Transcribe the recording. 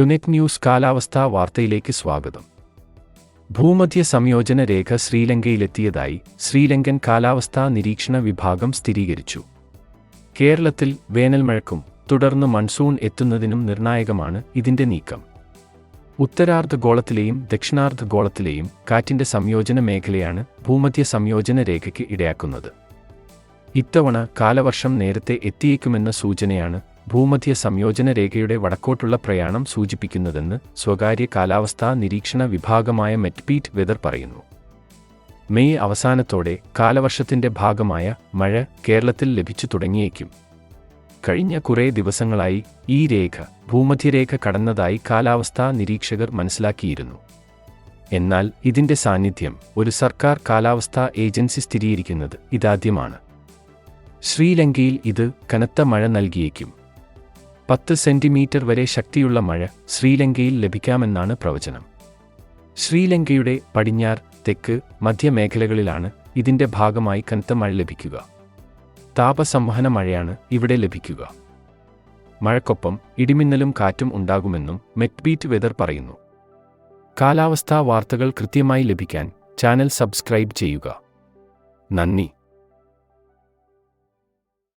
ടുനെറ്റ് news കാലാവസ്ഥാ വാർത്തയിലേക്ക് സ്വാഗതം. ഭൂമധ്യ സംയോജന രേഖ ശ്രീലങ്കയിലെത്തിയതായി ശ്രീലങ്കൻ കാലാവസ്ഥാ നിരീക്ഷണ വിഭാഗം സ്ഥിരീകരിച്ചു. കേരളത്തിൽ വേനൽമഴക്കും തുടർന്ന് മൺസൂൺ എത്തുന്നതിനും നിർണായകമാണ് ഇതിന്റെ നീക്കം. ഉത്തരാർദ്ധഗോളത്തിലെയും ദക്ഷിണാർദ്ധഗോളത്തിലെയും കാറ്റിന്റെ സംയോജന മേഖലയാണ് ഭൂമധ്യ സംയോജന രേഖയ്ക്ക് ഇടയാക്കുന്നത്. ഇത്തവണ കാലവർഷം നേരത്തെ എത്തിയേക്കുമെന്ന സൂചനയാണ് ഭൂമധ്യ സംയോജന രേഖയുടെ വടക്കോട്ടുള്ള പ്രയാണം സൂചിപ്പിക്കുന്നതെന്ന് സ്വകാര്യ കാലാവസ്ഥാ നിരീക്ഷണ വിഭാഗമായ മെറ്റ്പീറ്റ് വെതർ പറയുന്നു. മെയ് അവസാനത്തോടെ കാലവർഷത്തിന്റെ ഭാഗമായ മഴ കേരളത്തിൽ ലഭിച്ചു തുടങ്ങിയേക്കും. കഴിഞ്ഞ കുറേ ദിവസങ്ങളായി ഈ രേഖ ഭൂമധ്യരേഖ കടന്നതായി കാലാവസ്ഥാ നിരീക്ഷകർ മനസ്സിലാക്കിയിരുന്നു. എന്നാൽ ഇതിന്റെ സാന്നിധ്യം ഒരു സർക്കാർ കാലാവസ്ഥാ ഏജൻസി സ്ഥിരീകരിക്കുന്നത് ഇതാദ്യമാണ്. ശ്രീലങ്കയിൽ ഇത് കനത്ത മഴ നൽകിയേക്കും. പത്ത് സെന്റിമീറ്റർ വരെ ശക്തിയുള്ള മഴ ശ്രീലങ്കയിൽ ലഭിക്കാമെന്നാണ് പ്രവചനം. ശ്രീലങ്കയുടെ പടിഞ്ഞാർ തെക്ക് മധ്യമേഖലകളിലാണ് ഇതിന്റെ ഭാഗമായി കനത്ത മഴ ലഭിക്കുക. താപസംവഹന മഴയാണ് ഇവിടെ ലഭിക്കുക. മഴക്കൊപ്പം ഇടിമിന്നലും കാറ്റും ഉണ്ടാകുമെന്നും മെറ്റ്ബീറ്റ് വെതർ പറയുന്നു. കാലാവസ്ഥാ വാർത്തകൾ കൃത്യമായി ലഭിക്കാൻ ചാനൽ സബ്സ്ക്രൈബ് ചെയ്യുക. നന്ദി.